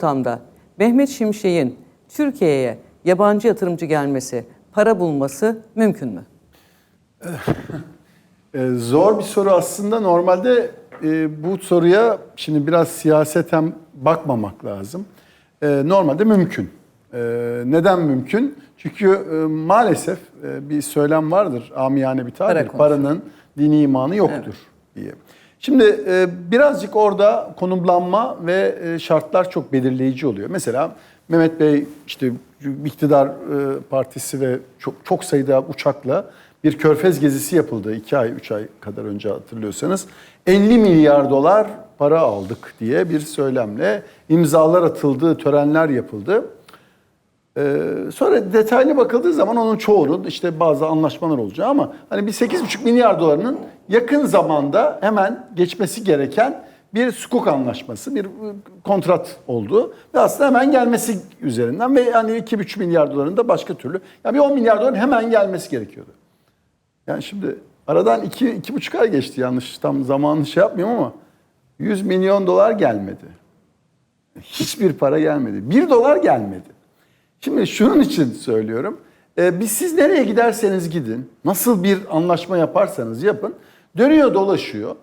ortamda Mehmet Şimşek'in Türkiye'ye yabancı yatırımcı gelmesi, para bulması mümkün mü? Ee, zor bir soru aslında. Normalde e, bu soruya şimdi biraz siyaseten bakmamak lazım. Ee, normalde mümkün. Neden mümkün? Çünkü e, maalesef e, bir söylem vardır, amiyane bir tabir. Para. Paranın dini imanı yoktur diye. Şimdi e, birazcık orada konumlanma ve e, şartlar çok belirleyici oluyor. Mesela Mehmet Bey işte iktidar e, partisi ve çok, çok sayıda uçakla bir körfez gezisi yapıldı. 2 ay, 3 ay kadar önce hatırlıyorsanız. 50 milyar dolar para aldık diye bir söylemle imzalar atıldı, törenler yapıldı. Ee, sonra detaylı bakıldığı zaman onun çoğunun işte bazı anlaşmalar olacağı ama hani bir 8,5 milyar dolarının yakın zamanda hemen geçmesi gereken bir sukuk anlaşması, bir e, kontrat oldu. Ve aslında hemen gelmesi üzerinden ve yani 2,5 milyar doların da başka türlü. Yani bir 10 milyar doların hemen gelmesi gerekiyordu. Yani şimdi aradan 2 iki, iki buçuk ay geçti yanlış tam zamanını şey yapmıyorum ama 100 milyon dolar gelmedi. Hiçbir para gelmedi. 1 dolar gelmedi. Şimdi şunun için söylüyorum. Ee, biz siz nereye giderseniz gidin, nasıl bir anlaşma yaparsanız yapın, dönüyor dolaşıyor.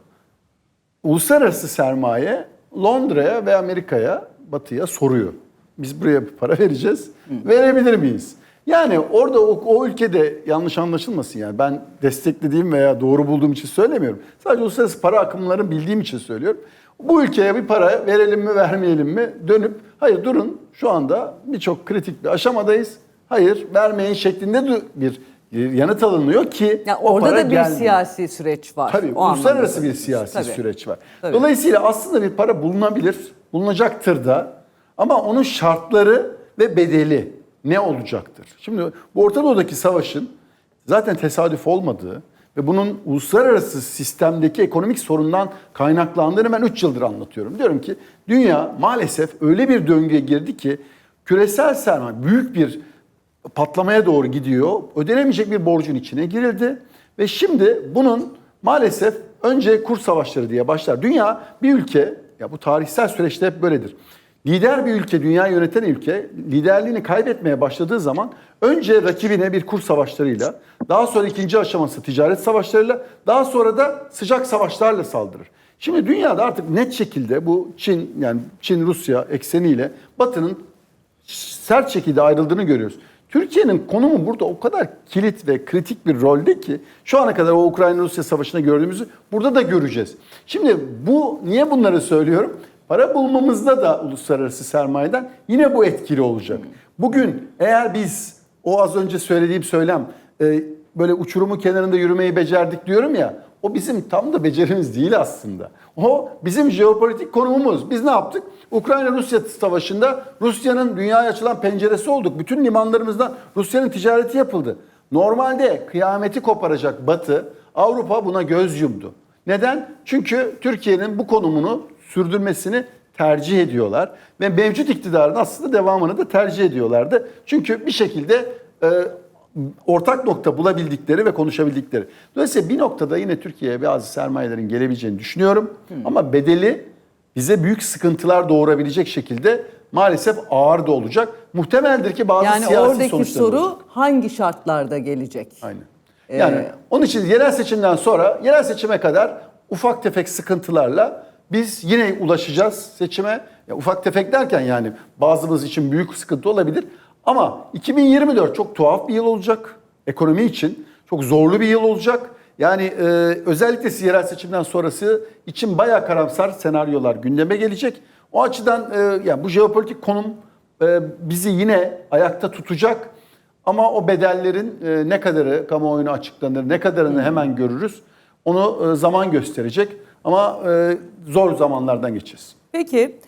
Uluslararası sermaye Londra'ya ve Amerika'ya, Batı'ya soruyor. Biz buraya bir para vereceğiz, verebilir miyiz? Yani orada o, o ülkede yanlış anlaşılmasın yani ben desteklediğim veya doğru bulduğum için söylemiyorum. Sadece uluslararası para akımlarını bildiğim için söylüyorum. Bu ülkeye bir para verelim mi vermeyelim mi dönüp hayır durun şu anda birçok kritik bir aşamadayız. Hayır vermeyin şeklinde de bir yanıt alınıyor ki Yani orada da bir gelmiyor. siyasi süreç var. Tabii O uluslararası bir siyasi Tabii. süreç var. Tabii. Dolayısıyla aslında bir para bulunabilir, bulunacaktır da ama onun şartları ve bedeli ne olacaktır? Şimdi bu Orta Doğu'daki savaşın zaten tesadüf olmadığı ve bunun uluslararası sistemdeki ekonomik sorundan kaynaklandığını ben 3 yıldır anlatıyorum. Diyorum ki dünya maalesef öyle bir döngüye girdi ki küresel sermaye büyük bir patlamaya doğru gidiyor. Ödenemeyecek bir borcun içine girildi ve şimdi bunun maalesef önce kur savaşları diye başlar. Dünya bir ülke, ya bu tarihsel süreçte hep böyledir. Lider bir ülke, dünya yöneten ülke liderliğini kaybetmeye başladığı zaman önce rakibine bir kur savaşlarıyla, daha sonra ikinci aşaması ticaret savaşlarıyla, daha sonra da sıcak savaşlarla saldırır. Şimdi dünyada artık net şekilde bu Çin yani Çin Rusya ekseniyle Batı'nın sert şekilde ayrıldığını görüyoruz. Türkiye'nin konumu burada o kadar kilit ve kritik bir rolde ki şu ana kadar o Ukrayna-Rusya savaşında gördüğümüzü burada da göreceğiz. Şimdi bu niye bunları söylüyorum? Para bulmamızda da uluslararası sermayeden yine bu etkili olacak. Bugün eğer biz o az önce söylediğim söylem e, böyle uçurumu kenarında yürümeyi becerdik diyorum ya o bizim tam da becerimiz değil aslında. O bizim jeopolitik konumumuz. Biz ne yaptık? Ukrayna-Rusya savaşında Rusya'nın dünyaya açılan penceresi olduk. Bütün limanlarımızda Rusya'nın ticareti yapıldı. Normalde kıyameti koparacak Batı, Avrupa buna göz yumdu. Neden? Çünkü Türkiye'nin bu konumunu sürdürmesini tercih ediyorlar. Ve mevcut iktidarın aslında devamını da tercih ediyorlardı. Çünkü bir şekilde e, ortak nokta bulabildikleri ve konuşabildikleri. Dolayısıyla bir noktada yine Türkiye'ye bazı sermayelerin gelebileceğini düşünüyorum. Ama bedeli bize büyük sıkıntılar doğurabilecek şekilde maalesef ağır da olacak. Muhtemeldir ki bazı Yani siyasi oradaki sonuçları soru olacak. hangi şartlarda gelecek? Aynen. Yani onun için yerel seçimden sonra yerel seçime kadar ufak tefek sıkıntılarla biz yine ulaşacağız seçime. Ya ufak tefek derken yani bazımız için büyük sıkıntı olabilir. Ama 2024 çok tuhaf bir yıl olacak ekonomi için. Çok zorlu bir yıl olacak. Yani e, özellikle yerel seçimden sonrası için bayağı karamsar senaryolar gündeme gelecek. O açıdan e, yani bu jeopolitik konum e, bizi yine ayakta tutacak. Ama o bedellerin e, ne kadarı kamuoyuna açıklanır, ne kadarını hemen görürüz. Onu e, zaman gösterecek. Ama e, zor zamanlardan geçeceğiz. Peki